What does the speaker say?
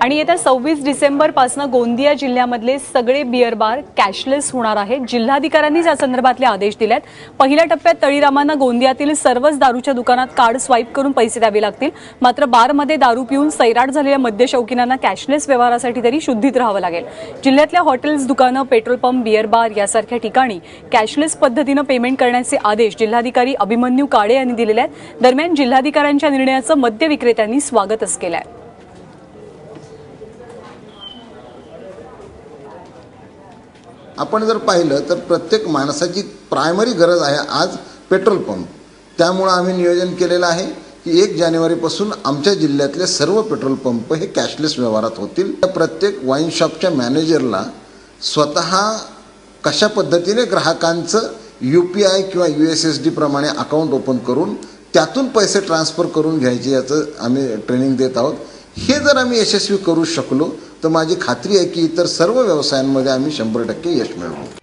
आणि येत्या सव्वीस डिसेंबरपासून गोंदिया जिल्ह्यामधले सगळे बिअर बार कॅशलेस होणार आहेत. जिल्हाधिकाऱ्यांनीच या संदर्भातले आदेश दिलेत पहिल्या टप्प्यात तळीरामांना गोंदियातील सर्वच दारूच्या दुकानात कार्ड स्वाईप करून पैसे द्यावे लागतील. मात्र बारमध्ये दारू पिऊन सैराट झालेल्या मद्यशौकीनांना कॅशलेस व्यवहारासाठी तरी शुद्धीत राहावं लागेल. जिल्ह्यातल्या हॉटेल्स दुकानं पेट्रोल पंप बिअर बार यासारख्या ठिकाणी कॅशलेस पद्धतीनं पेमेंट करण्याचे आदेश जिल्हाधिकारी अभिमन्यू काळे यांनी दिलेले आहेत. दरम्यान जिल्हाधिकाऱ्यांच्या निर्णयाचं मद्य विक्रेत्यांनी स्वागतच केलं आहे आपण जर पाहिलं तर प्रत्येक माणसाची प्रायमरी गरज आहे आज पेट्रोल पंप. त्यामुळं आम्ही नियोजन केलेलं आहे की एक जानेवारीपासून आमच्या जिल्ह्यातले सर्व पेट्रोल पंप हे कॅशलेस व्यवहारात होतील. त्या प्रत्येक वाईन शॉपच्या मॅनेजरला स्वतः कशा पद्धतीने ग्राहकांचं यू पी आय किंवा यू एस एस डी प्रमाणे अकाउंट ओपन करून त्यातून पैसे ट्रान्सफर करून घ्यायचे याचं आम्ही ट्रेनिंग देत आहोत. हे जर आम्ही यशस्वी करू शकलो तर माझी खात्री आहे की इतर सर्व व्यवसायांमध्ये आम्ही शंभर टक्के यश मिळवू.